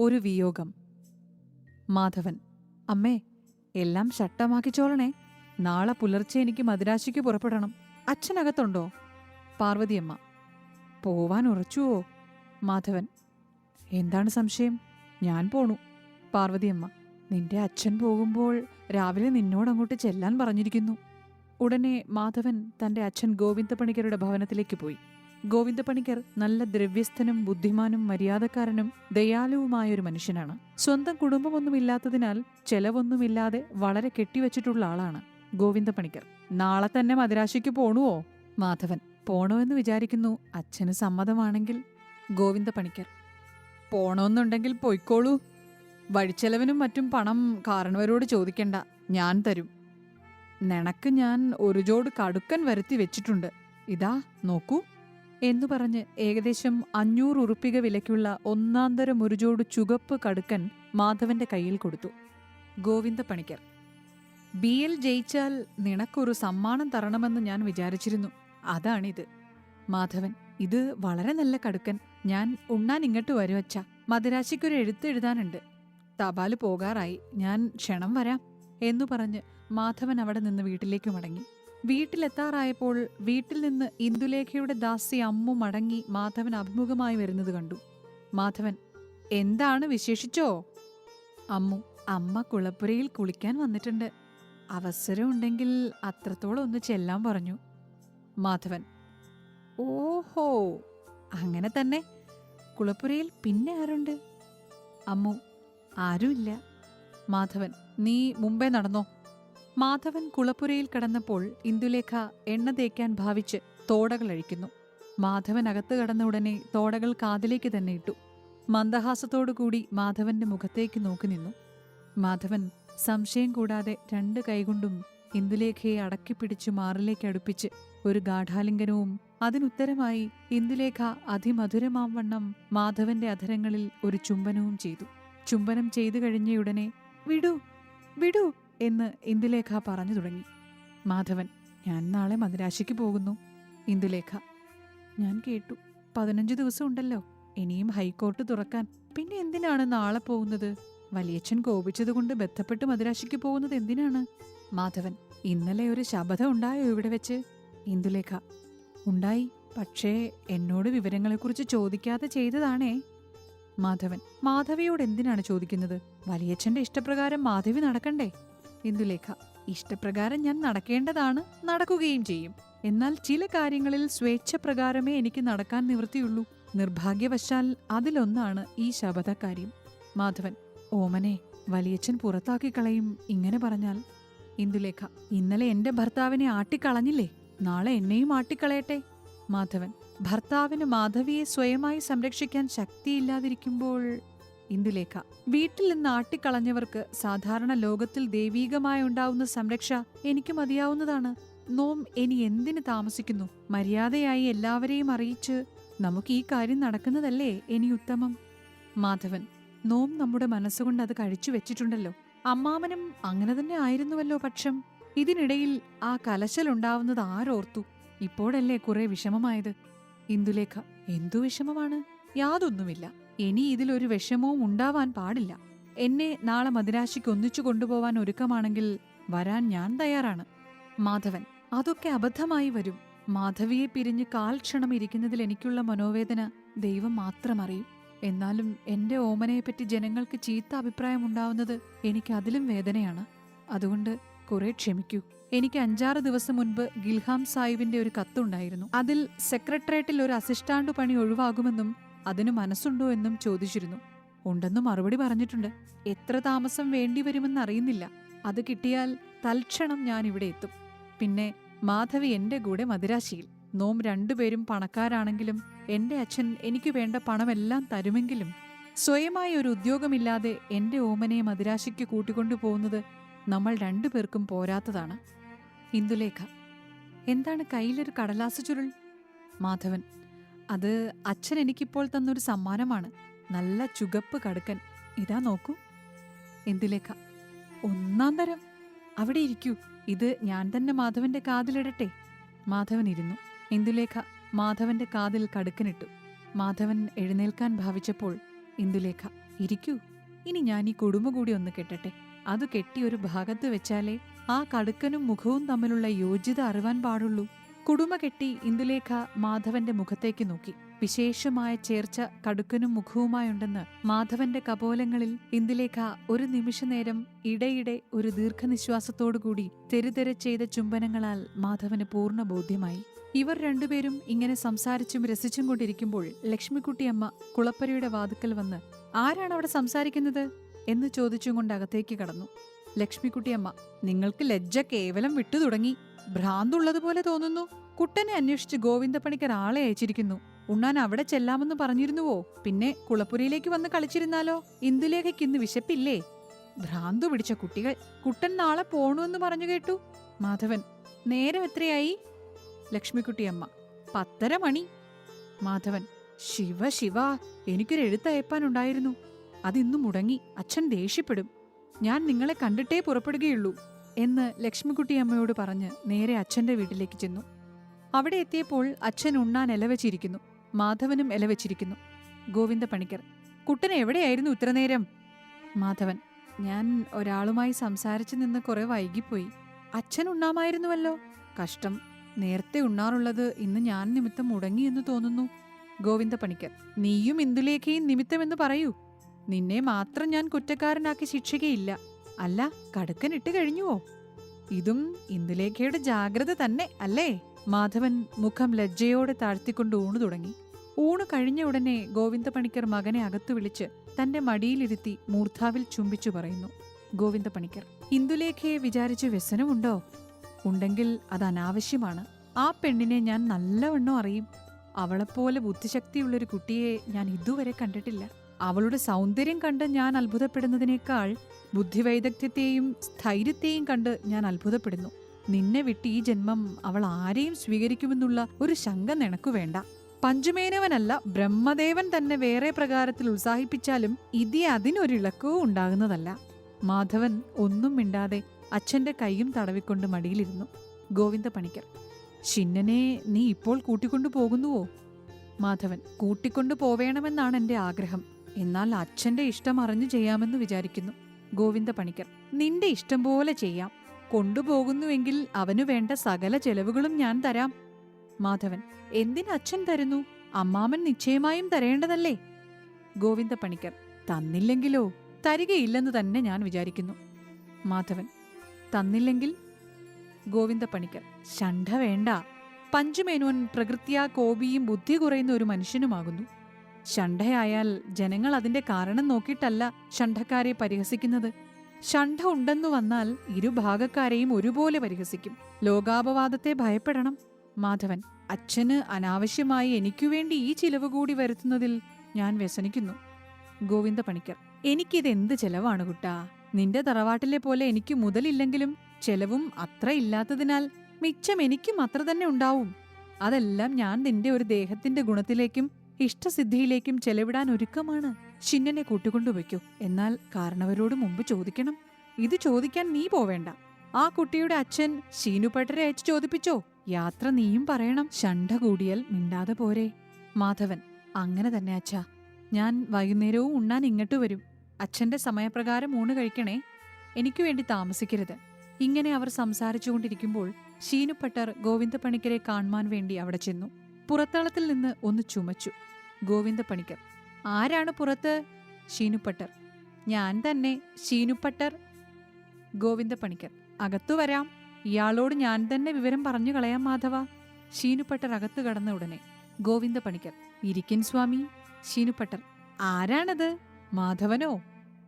ഒരു വിയോഗം. മാധവൻ അമ്മേ എല്ലാം ശട്ടമാക്കിച്ചോളണേ നാളെ പുലർച്ചെ എനിക്ക് മദിരാശിക്ക് പുറപ്പെടണം. അച്ഛനകത്തുണ്ടോ? പാർവതിയമ്മ പോവാൻ ഉറച്ചുവോ? മാധവൻ എന്താണ് സംശയം? ഞാൻ പോണു. പാർവതിയമ്മ നിന്റെ അച്ഛൻ പോകുമ്പോൾ രാവിലെ നിന്നോടങ്ങോട്ട് ചെല്ലാൻ പറഞ്ഞിരിക്കുന്നു. ഉടനെ മാധവൻ തന്റെ അച്ഛൻ ഗോവിന്ദപണിക്കരുടെ ഭവനത്തിലേക്ക് പോയി. ഗോവിന്ദപണിക്കർ നല്ല ദ്രവ്യസ്ഥനും ബുദ്ധിമാനും മര്യാദക്കാരനും ദയാലുവുമായ ഒരു മനുഷ്യനാണ്. സ്വന്തം കുടുംബമൊന്നുമില്ലാത്തതിനാൽ ചെലവൊന്നുമില്ലാതെ വളരെ കെട്ടിവച്ചിട്ടുള്ള ആളാണ് ഗോവിന്ദപണിക്കർ. നാളെ തന്നെ മദിരാശിക്ക് പോണുവോ? മാധവൻ പോണോ എന്ന് വിചാരിക്കുന്നു. അച്ഛന് സമ്മതമാണെങ്കിൽ ഗോവിന്ദപണിക്കർ. പോണോന്നുണ്ടെങ്കിൽ പൊയ്ക്കോളൂ. വഴിച്ചെലവിനും മറ്റും പണം കാരണവരോട് ചോദിക്കണ്ട. ഞാൻ തരും. നിനക്ക് ഞാൻ ഒരു ജോട് കടുക്കൻ വരുത്തി വെച്ചിട്ടുണ്ട്. ഇതാ നോക്കൂ. എന്നു പറഞ്ഞ് ഏകദേശം അഞ്ഞൂറ് ഉറുപ്പിക വിലയ്ക്കുള്ള ഒന്നാന്തരം ഒരു ജോട് ചുകപ്പ് കടുക്കൻ മാധവന്റെ കയ്യിൽ കൊടുത്തു. ഗോവിന്ദ പണിക്കർ. ബി എൽ ജയിച്ചാൽ നിനക്കൊരു സമ്മാനം തരണമെന്ന് ഞാൻ വിചാരിച്ചിരുന്നു. അതാണിത്. മാധവൻ ഇത് വളരെ നല്ല കടുക്കൻ. ഞാൻ ഉണ്ണാൻ ഇങ്ങോട്ട് വരുവച്ച മദിരാശിക്കൊരു എഴുത്ത് എഴുതാനുണ്ട്. തപാൽ പോകാറായി. ഞാൻ ക്ഷണം വരാം എന്നു പറഞ്ഞ് മാധവൻ അവിടെ നിന്ന് വീട്ടിലേക്ക് മടങ്ങി. വീട്ടിലെത്താറായപ്പോൾ വീട്ടിൽ നിന്ന് ഇന്ദുലേഖയുടെ ദാസി അമ്മു മടങ്ങി മാധവൻ അഭിമുഖമായി വരുന്നത് കണ്ടു. മാധവൻ എന്താണ് വിശേഷിച്ചോ? അമ്മു അമ്മ കുളപ്പുരയിൽ കുളിക്കാൻ വന്നിട്ടുണ്ട്. അവസരമുണ്ടെങ്കിൽ അത്രത്തോളം ഒന്ന് ചെല്ലാൻ പറഞ്ഞു. മാധവൻ ഓഹോ അങ്ങനെ തന്നെ. കുളപ്പുരയിൽ പിന്നെ ആരുണ്ട്? അമ്മു ആരുമില്ല. മാധവൻ നീ മുമ്പേ നടന്നോ? മാധവൻ കുളപ്പുരയിൽ കടന്നപ്പോൾ ഇന്ദുലേഖ എണ്ണ തേക്കാൻ ഭാവിച്ച് തോടകൾ അഴിക്കുന്നു. മാധവൻ അകത്ത് കടന്ന ഉടനെ തോടകൾ കാതിലേക്ക് തന്നെ ഇട്ടു. മന്ദഹാസത്തോടുകൂടി മാധവന്റെ മുഖത്തേക്ക് നോക്കി നിന്നു. മാധവൻ സംശയം കൂടാതെ രണ്ട് കൈകൊണ്ടും ഇന്ദുലേഖയെ അടക്കിപ്പിടിച്ചു മാറിലേക്ക് അടുപ്പിച്ച് ഒരു ഗാഠാലിംഗനവും അതിനുത്തരമായി ഇന്ദുലേഖ അതിമധുരമാം വണ്ണം മാധവന്റെ അധരങ്ങളിൽ ഒരു ചുംബനവും ചെയ്തു. ചുംബനം ചെയ്തു കഴിഞ്ഞയുടനെ വിടൂ വിടൂ എന്ന് ഇന്ദുലേഖ പറഞ്ഞു തുടങ്ങി. മാധവൻ ഞാൻ നാളെ മദുരാശിക്ക് പോകുന്നു. ഇന്ദുലേഖ ഞാൻ കേട്ടു. പതിനഞ്ച് ദിവസം ഉണ്ടല്ലോ. ഇനിയും ഹൈക്കോർട്ട് തുറക്കാൻ പിന്നെ എന്തിനാണ് നാളെ പോകുന്നത്? വലിയച്ഛൻ കോപിച്ചതുകൊണ്ട് ബന്ധപ്പെട്ട് മദുരാശിക്ക് പോകുന്നത് എന്തിനാണ്? മാധവൻ ഇന്നലെ ഒരു ശബദം ഉണ്ടായോ ഇവിടെ വെച്ച്? ഇന്ദുലേഖ ഉണ്ടായി. പക്ഷേ എന്നോട് വിവരങ്ങളെക്കുറിച്ച് ചോദിക്കാതെ ചെയ്തതാണേ. മാധവൻ മാധവിയോട് എന്തിനാണ് ചോദിക്കുന്നത്? വലിയച്ഛന്റെ ഇഷ്ടപ്രകാരം മാധവി നടക്കണ്ടേ? ഇന്ദുലേഖ ഇഷ്ടപ്രകാരം ഞാൻ നടക്കേണ്ടതാണ് നടക്കുകയും ചെയ്യും. എന്നാൽ ചില കാര്യങ്ങളിൽ സ്വേച്ഛപ്രകാരമേ എനിക്ക് നടക്കാൻ നിവൃത്തിയുള്ളൂ. നിർഭാഗ്യവശാൽ അതിലൊന്നാണ് ഈ ശബദകാര്യം മാധവൻ ഓമനെ വലിയച്ഛൻ പുറത്താക്കി കളയും ഇങ്ങനെ പറഞ്ഞാൽ. ഇന്ദുലേഖ ഇന്നലെ എന്റെ ഭർത്താവിനെ ആട്ടിക്കളഞ്ഞില്ലേ? നാളെ എന്നെയും ആട്ടിക്കളയട്ടെ? മാധവൻ ഭർത്താവിന് മാധവിയെ സ്വയമായി സംരക്ഷിക്കാൻ ശക്തിയില്ലാതിരിക്കുമ്പോൾ ഇന്ദുലേഖ. വീട്ടിൽ നിന്ന് ആട്ടിക്കളഞ്ഞവർക്ക് സാധാരണ ലോകത്തിൽ ദൈവീകമായി ഉണ്ടാവുന്ന സംരക്ഷ എനിക്ക് മതിയാവുന്നതാണ്. നോം ഇനി എന്തിന് താമസിക്കുന്നു? മര്യാദയായി എല്ലാവരെയും അറിയിച്ച് നമുക്ക് ഈ കാര്യം നടക്കുന്നതല്ലേ ഇനി ഉത്തമം? മാധവൻ നോം നമ്മുടെ മനസ്സുകൊണ്ട് അത് കഴിച്ചു വെച്ചിട്ടുണ്ടല്ലോ. അമ്മാമനും അങ്ങനെ തന്നെ ആയിരുന്നുവല്ലോ പക്ഷം. ഇതിനിടയിൽ ആ കലശലുണ്ടാവുന്നത് ആരോർത്തു. ഇപ്പോഴല്ലേ കുറെ വിഷമമായത്. ഇന്ദുലേഖ എന്തു വിഷമമാണ്? യാതൊന്നുമില്ല. ഇനി ഇതിലൊരു വിഷമവും ഉണ്ടാവാൻ പാടില്ല. എന്നെ നാളെ മദിരാശിക്ക് ഒന്നിച്ചു കൊണ്ടുപോവാൻ ഒരുക്കമാണെങ്കിൽ വരാൻ ഞാൻ തയ്യാറാണ്. മാധവൻ അതൊക്കെ അബദ്ധമായി വരും. മാധവിയെ പിരിഞ്ഞ് കാൽക്ഷണം ഇരിക്കുന്നതിൽ എനിക്കുള്ള മനോവേദന ദൈവം മാത്രം അറിയും. എന്നാലും എന്റെ ഓമനയെപ്പറ്റി ജനങ്ങൾക്ക് ചീത്ത അഭിപ്രായം ഉണ്ടാവുന്നത് എനിക്ക് അതിലും വേദനയാണ്. അതുകൊണ്ട് കുറെ ക്ഷമിക്കൂ. എനിക്ക് അഞ്ചാറ് ദിവസം മുൻപ് ഗിൽഹാം സാഹിബിന്റെ ഒരു കത്തുണ്ടായിരുന്നു. അതിൽ സെക്രട്ടേറിയറ്റിൽ ഒരു അസിസ്റ്റാന്റ് പണി ഒഴിവാകുമെന്നും അതിനു മനസ്സുണ്ടോ എന്നും ചോദിച്ചിരുന്നു. ഉണ്ടെന്ന് മറുപടി പറഞ്ഞിട്ടുണ്ട്. എത്ര താമസം വേണ്ടി വരുമെന്ന് അറിയുന്നില്ല. അത് കിട്ടിയാൽ തൽക്ഷണം ഞാൻ ഇവിടെ എത്തും. പിന്നെ മാധവി എന്റെ കൂടെ മദിരാശിയിൽ. നോം രണ്ടുപേരും പണക്കാരാണെങ്കിലും എന്റെ അച്ഛൻ എനിക്ക് വേണ്ട പണമെല്ലാം തരുമെങ്കിലും സ്വയമായി ഒരു ഉദ്യോഗമില്ലാതെ എന്റെ ഓമനയെ മദിരാശിക്ക് കൂട്ടിക്കൊണ്ടു പോകുന്നത് നമ്മൾ രണ്ടുപേർക്കും പോരാത്തതാണ്. ഇന്ദുലേഖ എന്താണ് കയ്യിലൊരു കടലാസ ചുരുൾ? മാധവൻ അത് അച്ഛൻ എനിക്കിപ്പോൾ തന്നൊരു സമ്മാനമാണ്. നല്ല ചുകപ്പ് കടുക്കൻ. ഇതാ നോക്കൂ. എന്തിലേക്ക? ഒന്നാം തരം. അവിടെ ഇരിക്കൂ. ഇത് ഞാൻ തന്നെ മാധവന്റെ കാതിലിടട്ടെ. മാധവൻ ഇരുന്നു. ഇന്ദുലേഖ മാധവന്റെ കാതിൽ കടുക്കനിട്ടു. മാധവൻ എഴുന്നേൽക്കാൻ ഭാവിച്ചപ്പോൾ ഇന്ദുലേഖ ഇരിക്കൂ. ഇനി ഞാൻ ഈ കുടുംബ കൂടി ഒന്ന് കെട്ടട്ടെ. അത് കെട്ടി ഒരു ഭാഗത്ത് വെച്ചാലേ ആ കടുക്കനും മുഖവും തമ്മിലുള്ള യോജ്യത അറിവാൻ പാടുള്ളൂ. കുടുമ കെട്ടി ഇന്ദുലേഖ മാധവന്റെ മുഖത്തേക്ക് നോക്കി. വിശേഷമായ ചേർച്ച കടുക്കനും മുഖവുമായുണ്ടെന്ന് മാധവന്റെ കപോലങ്ങളിൽ ഇന്ദുലേഖ ഒരു നിമിഷനേരം ഇടയിടെ ഒരു ദീർഘനിശ്വാസത്തോടുകൂടി തെരുതെര ചെയ്ത ചുംബനങ്ങളാൽ മാധവന് പൂർണ ബോധ്യമായി ഇവർ രണ്ടുപേരും ഇങ്ങനെ സംസാരിച്ചും രസിച്ചും കൊണ്ടിരിക്കുമ്പോൾ ലക്ഷ്മിക്കുട്ടിയമ്മ കുളപ്പരയുടെ വാതുക്കൽ വന്ന് ആരാണ് അവിടെ സംസാരിക്കുന്നത്? എന്ന് ചോദിച്ചും കൊണ്ട് അകത്തേക്ക് കടന്നു. ലക്ഷ്മിക്കുട്ടിയമ്മ നിങ്ങൾക്ക് ലജ്ജ കേവലം വിട്ടു തുടങ്ങി ഭ്രാന്തുള്ളതുപോലെ തോന്നുന്നു. കുട്ടനെ അന്വേഷിച്ച് ഗോവിന്ദപ്പണിക്കർ ആളെ അയച്ചിരിക്കുന്നു. ഉണ്ണാൻ അവിടെ ചെല്ലാമെന്ന് പറഞ്ഞിരുന്നുവോ? പിന്നെ കുളപ്പുരയിലേക്ക് വന്ന് കളിച്ചിരുന്നാലോ? ഇന്ദുലേഖയ്ക്ക് ഇന്ന് വിശപ്പില്ലേ? ഭ്രാന്തു പിടിച്ച കുട്ടികൾ കുട്ടൻ നാളെ പോണുവെന്ന് പറഞ്ഞു കേട്ടു. മാധവൻ നേരം എത്രയായി? ലക്ഷ്മിക്കുട്ടിയമ്മ പത്തര മണി. മാധവൻ ശിവ ശിവ എനിക്കൊരു എഴുത്തയപ്പാനുണ്ടായിരുന്നു അതിന്നു മുടങ്ങി അച്ഛൻ ദേഷ്യപ്പെടും. ഞാൻ നിങ്ങളെ കണ്ടിട്ടേ പുറപ്പെടുകയുള്ളൂ. എന്ന് ലക്ഷ്മിക്കുട്ടിയമ്മയോട് പറഞ്ഞ് നേരെ അച്ഛന്റെ വീട്ടിലേക്ക് ചെന്നു. അവിടെ എത്തിയപ്പോൾ അച്ഛൻ ഉണ്ണാൻ ഇലവച്ചിരിക്കുന്നു മാധവനും ഇലവച്ചിരിക്കുന്നു ഗോവിന്ദ പണിക്കർ കുട്ടൻ എവിടെയായിരുന്നു ഇത്രനേരം മാധവൻ ഞാൻ ഒരാളുമായി സംസാരിച്ചു നിന്ന് കുറെ വൈകിപ്പോയി. അച്ഛൻ ഉണ്ണാമായിരുന്നുവല്ലോ. കഷ്ടം. നേരത്തെ ഉണ്ണാറുള്ളത് ഇന്ന് ഞാൻ നിമിത്തം മുടങ്ങിയെന്ന് തോന്നുന്നു. ഗോവിന്ദ പണിക്കർ നീയും ഇന്ദുലേഖയും നിമിത്തമെന്ന് പറയൂ. നിന്നെ മാത്രം ഞാൻ കുറ്റക്കാരനാക്കി ശിക്ഷിക്കയില്ല. അല്ല കടുക്കൻ ഇട്ട് കഴിഞ്ഞുവോ? ഇതും ഇന്ദുലേഖയുടെ ജാഗ്രത തന്നെ അല്ലേ? മാധവൻ മുഖം ലജ്ജയോടെ താഴ്ത്തിക്കൊണ്ട് ഊണു തുടങ്ങി. ഊണ് കഴിഞ്ഞ ഉടനെ ഗോവിന്ദ പണിക്കർ മകനെ അകത്തു വിളിച്ച് തന്റെ മടിയിലിരുത്തി മൂർധാവിൽ ചുംബിച്ചു പറയുന്നു. ഗോവിന്ദ പണിക്കർ ഇന്ദുലേഖയെ വിചാരിച്ച് വ്യസനമുണ്ടോ? ഉണ്ടെങ്കിൽ അത് അനാവശ്യമാണ്. ആ പെണ്ണിനെ ഞാൻ നല്ലവണ്ണം അറിയും. അവളെപ്പോലെ ബുദ്ധിശക്തിയുള്ളൊരു കുട്ടിയെ ഞാൻ ഇതുവരെ കണ്ടിട്ടില്ല. അവളുടെ സൗന്ദര്യം കണ്ട് ഞാൻ അത്ഭുതപ്പെടുന്നതിനേക്കാൾ ബുദ്ധിവൈദഗ്ധ്യത്തെയും സ്ഥൈര്യത്തെയും കണ്ട് ഞാൻ അത്ഭുതപ്പെടുന്നു. നിന്നെ വിട്ട് ഈ ജന്മം അവൾ ആരെയും സ്വീകരിക്കുമെന്നുള്ള ഒരു ശങ്ക നിനക്കു വേണ്ട. പഞ്ചുമേനവനല്ല ബ്രഹ്മദേവൻ തന്നെ വേറെ പ്രകാരത്തിൽ ഉത്സാഹിപ്പിച്ചാലും ഇതി അതിനൊരിളക്കവും ഉണ്ടാകുന്നതല്ല. മാധവൻ ഒന്നും മിണ്ടാതെ അച്ഛന്റെ കൈയും തടവിക്കൊണ്ട് മടിയിലിരുന്നു. ഗോവിന്ദ പണിക്കർ ഷിന്നനെ നീ ഇപ്പോൾ കൂട്ടിക്കൊണ്ടു പോകുന്നുവോ? മാധവൻ കൂട്ടിക്കൊണ്ടു പോവേണമെന്നാണ് എന്റെ ആഗ്രഹം. എന്നാൽ അച്ഛന്റെ ഇഷ്ടം അറിഞ്ഞു ചെയ്യാമെന്ന് വിചാരിക്കുന്നു. ഗോവിന്ദ പണിക്കർ നിന്റെ ഇഷ്ടം പോലെ ചെയ്യാം. കൊണ്ടുപോകുന്നുവെങ്കിൽ അവനു വേണ്ട സകല ചെലവുകളും ഞാൻ തരാം. മാധവൻ എന്തിന് അച്ഛൻ തരുന്നു? അമ്മാമൻ നിശ്ചയമായും തരേണ്ടതല്ലേ? ഗോവിന്ദ പണിക്കർ തന്നില്ലെങ്കിലോ? തരികയില്ലെന്ന് തന്നെ ഞാൻ വിചാരിക്കുന്നു. മാധവൻ തന്നില്ലെങ്കിൽ? ഗോവിന്ദ പണിക്കർ ശണ്ഠ വേണ്ട. പഞ്ചുമേനോൻ പ്രകൃത്യാ കോപിയും ബുദ്ധി കുറയുന്ന ഒരു മനുഷ്യനുമാകുന്നു. ഷണ്ഠയായാൽ ജനങ്ങൾ അതിന്റെ കാരണം നോക്കിയിട്ടല്ല ഷണ്ഠക്കാരെ പരിഹസിക്കുന്നത്. ഷണ്ഠ ഉണ്ടെന്നു വന്നാൽ ഇരുഭാഗക്കാരെയും ഒരുപോലെ പരിഹസിക്കും. ലോകാപവാദത്തെ ഭയപ്പെടണം. മാധവൻ അച്ഛന് അനാവശ്യമായി എനിക്കു വേണ്ടി ഈ ചിലവ് കൂടി വരുത്തുന്നതിൽ ഞാൻ വ്യസനിക്കുന്നു. ഗോവിന്ദ പണിക്കർ എനിക്കിത് എന്ത് ചെലവാണ് കുട്ടാ? നിന്റെ തറവാട്ടിലെ പോലെ എനിക്ക് മുതലില്ലെങ്കിലും ചെലവും അത്ര ഇല്ലാത്തതിനാൽ മിച്ചം എനിക്കും അത്ര തന്നെ ഉണ്ടാവും. അതെല്ലാം ഞാൻ നിന്റെ ഒരു ദേഹത്തിന്റെ ഗുണത്തിലേക്കും ഇഷ്ടസിദ്ധിയിലേക്കും ചെലവിടാൻ ഒരുക്കമാണ് ഷിന്നനെ കൂട്ടിക്കൊണ്ടുവയ്ക്കൂ എന്നാൽ കാരണവരോട് മുമ്പ് ചോദിക്കണം. ഇത് ചോദിക്കാൻ നീ പോവേണ്ട. ആ കുട്ടിയുടെ അച്ഛൻ ശീനുപട്ടരെ അയച്ചു ചോദിപ്പിച്ചോ? യാത്ര നീയും പറയണം. ഷണ്ട കൂടിയാൽ മിണ്ടാതെ പോരെ. മാധവൻ അങ്ങനെ തന്നെ അച്ഛാ. ഞാൻ വൈകുന്നേരവും ഉണ്ണാൻ ഇങ്ങോട്ട് വരും. അച്ഛന്റെ സമയപ്രകാരം ഊണ് കഴിക്കണേ. എനിക്ക് വേണ്ടി താമസിക്കരുത്. ഇങ്ങനെ അവർ സംസാരിച്ചുകൊണ്ടിരിക്കുമ്പോൾ ഷീനുപട്ടർ ഗോവിന്ദ പണിക്കരെ കാണുവാൻ വേണ്ടി അവിടെ ചെന്നു. പുറത്തളത്തിൽ നിന്ന് ഒന്ന് ചുമച്ചു. ഗോവിന്ദ പണിക്കർ ആരാണ് പുറത്ത്? ഷീനുപട്ടർ. ഞാൻ തന്നെ ഷീനുപട്ടർ. ഗോവിന്ദ പണിക്കർ അകത്തു വരാം. ഇയാളോട് ഞാൻ തന്നെ വിവരം പറഞ്ഞു കളയാം മാധവ. ഷീനുപട്ടർ അകത്തു കടന്ന ഉടനെ ഗോവിന്ദ പണിക്കർ ഇരിക്കൻ സ്വാമി. ഷീനുപട്ടർ ആരാണത്? മാധവനോ?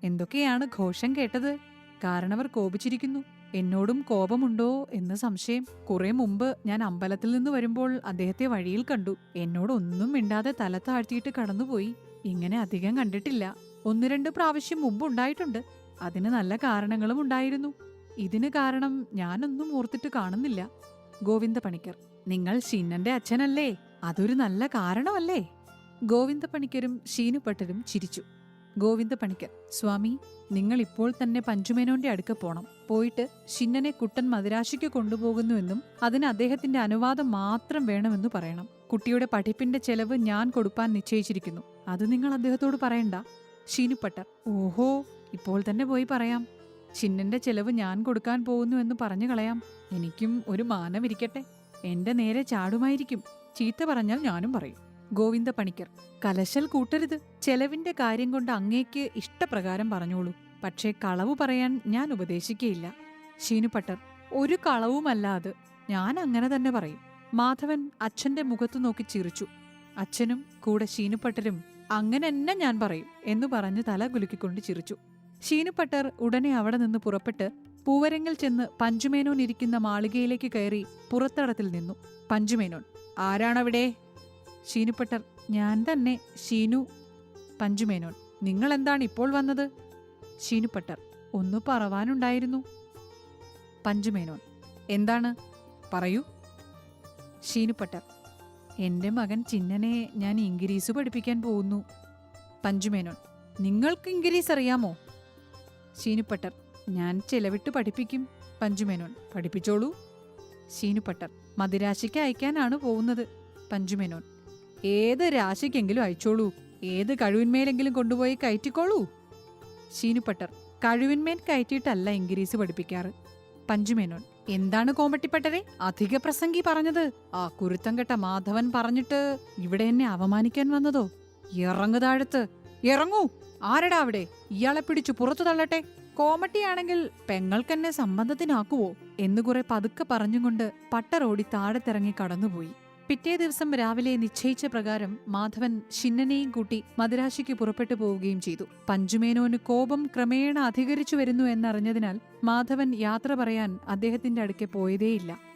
എന്തൊക്കെയാണ് ഘോഷം കേട്ടത്? കാരണവർ കോപിച്ചിരിക്കുന്നു. എന്നോടും കോപമുണ്ടോ എന്ന് സംശയം. കുറെ മുമ്പ് ഞാൻ അമ്പലത്തിൽ നിന്ന് വരുമ്പോൾ അദ്ദേഹത്തെ വഴിയിൽ കണ്ടു. എന്നോടൊന്നും മിണ്ടാതെ തല താഴ്ത്തിയിട്ട് കടന്നുപോയി. ഇങ്ങനെ അധികം കണ്ടിട്ടില്ല. ഒന്ന് രണ്ട് പ്രാവശ്യം മുമ്പ് ഉണ്ടായിട്ടുണ്ട്. അതിന് നല്ല കാരണങ്ങളും ഉണ്ടായിരുന്നു. ഇതിന് കാരണം ഞാനൊന്നും ഓർത്തിട്ട് കാണുന്നില്ല. ഗോവിന്ദ പണിക്കർ നിങ്ങൾ ഷിന്നന്റെ അച്ഛനല്ലേ? അതൊരു നല്ല കാരണമല്ലേ? ഗോവിന്ദ പണിക്കരും ഷീനുപട്ടരും ചിരിച്ചു. ഗോവിന്ദ പണിക്കർ സ്വാമി നിങ്ങൾ ഇപ്പോൾ തന്നെ പഞ്ചുമേനോന്റെ അടുക്ക പോണം. പോയിട്ട് ഷിന്നനെ കുട്ടൻ മദിരാശിക്ക് കൊണ്ടുപോകുന്നുവെന്നും അതിന് അദ്ദേഹത്തിന്റെ അനുവാദം മാത്രം വേണമെന്ന് പറയണം. കുട്ടിയുടെ പഠിപ്പിന്റെ ചെലവ് ഞാൻ കൊടുപ്പാൻ നിശ്ചയിച്ചിരിക്കുന്നു. അത് നിങ്ങൾ അദ്ദേഹത്തോട് പറയണ്ട. ഷീനുപ്പട്ടർ ഓഹോ ഇപ്പോൾ തന്നെ പോയി പറയാം. ചിന്നന്റെ ചെലവ് ഞാൻ കൊടുക്കാൻ പോകുന്നു എന്ന് പറഞ്ഞു കളയാം. എനിക്കും ഒരു മാനമിരിക്കട്ടെ എന്റെ നേരെ ചാടുമായിരിക്കും. ചീത്ത പറഞ്ഞാൽ ഞാനും പറയും. ഗോവിന്ദ പണിക്കർ കലശൽ കൂട്ടരുത്. ചെലവിന്റെ കാര്യം കൊണ്ട് അങ്ങേക്ക് ഇഷ്ടപ്രകാരം പറഞ്ഞോളൂ. പക്ഷേ കളവ് പറയാൻ ഞാൻ ഉപദേശിക്കയില്ല. ഷീനുപട്ടർ ഒരു കളവുമല്ല അത്. ഞാൻ അങ്ങനെ തന്നെ പറയും. മാധവൻ അച്ഛന്റെ മുഖത്തു നോക്കി ചിരിച്ചു. അച്ഛനും കൂടെ ഷീനുപട്ടരും അങ്ങനെ തന്നെ ഞാൻ പറയും എന്നു പറഞ്ഞ് തല കുലുക്കിക്കൊണ്ട് ചിരിച്ചു. ഷീനുപട്ടർ ഉടനെ അവിടെ നിന്ന് പുറപ്പെട്ട് പൂവരങ്ങിൽ ചെന്ന് പഞ്ചുമേനോൻ ഇരിക്കുന്ന മാളികയിലേക്ക് കയറി പുറത്തടത്തിൽ നിന്നു. പഞ്ചുമേനോൻ ആരാണവിടെ? ഷീനുപട്ടർ ഞാൻ തന്നെ ഷീനു പഞ്ചുമേനോൻ. നിങ്ങൾ എന്താണ് ഇപ്പോൾ വന്നത്? ഷീനുപെട്ടർ ഒന്ന് പറവാനുണ്ടായിരുന്നു. പഞ്ചുമേനോൻ എന്താണ്? പറയൂ. ഷീനുപെട്ടർ എന്റെ മകൻ ചിന്നനെ ഞാൻ ഇംഗ്ലീഷ് പഠിപ്പിക്കാൻ പോകുന്നു. പഞ്ചുമേനോൻ നിങ്ങൾക്ക് ഇംഗ്ലീഷ് അറിയാമോ? ഷീനുപെട്ടർ ഞാൻ ചെലവിട്ട് പഠിപ്പിക്കും. പഞ്ചുമേനോൻ പഠിപ്പിച്ചോളൂ. ഷീനുപട്ടർ മദിരാശിക്ക് അയക്കാനാണ് പോകുന്നത്. പഞ്ചുമേനോൻ ഏത് രാശിക്കെങ്കിലും അയച്ചോളൂ ഏത് കഴിവിന്മേലെങ്കിലും കൊണ്ടുപോയി കയറ്റിക്കോളൂ. ശീനുപട്ടർ കഴിവിന്മേൽ കയറ്റിയിട്ടല്ല ഇംഗ്രീസ് പഠിപ്പിക്കാറ്. പഞ്ചുമേനോൻ എന്താണ് കോമ്പട്ടിപ്പട്ടരെ? അധിക പ്രസംഗി പറഞ്ഞത്. ആ കുരുത്തം കെട്ട മാധവൻ പറഞ്ഞിട്ട് ഇവിടെ എന്നെ അവമാനിക്കാൻ വന്നതോ? ഇറങ്ങു താഴത്ത്. ഇറങ്ങൂ. ആരടാ അവിടെ? ഇയാളെ പിടിച്ചു പുറത്തു തള്ളട്ടെ. കോമട്ടിയാണെങ്കിൽ പെങ്ങൾക്കെന്നെ സംബന്ധത്തിനാക്കുവോ? എന്ന് കുറെ പതുക്കെ പറഞ്ഞുകൊണ്ട് പട്ടറോടി താഴത്തിറങ്ങി കടന്നുപോയി. പിറ്റേ ദിവസം രാവിലെ നിശ്ചയിച്ച പ്രകാരം മാധവൻ ഷിന്നനെയും കൂട്ടി മദുരാശിക്ക് പുറപ്പെട്ടു പോവുകയും ചെയ്തു. പഞ്ചുമേനോന് കോപം ക്രമേണ അധികരിച്ചു വരുന്നു എന്നറിഞ്ഞതിനാൽ മാധവൻ യാത്ര പറയാൻ അദ്ദേഹത്തിന്റെ അടുക്കെ പോയതേയില്ല.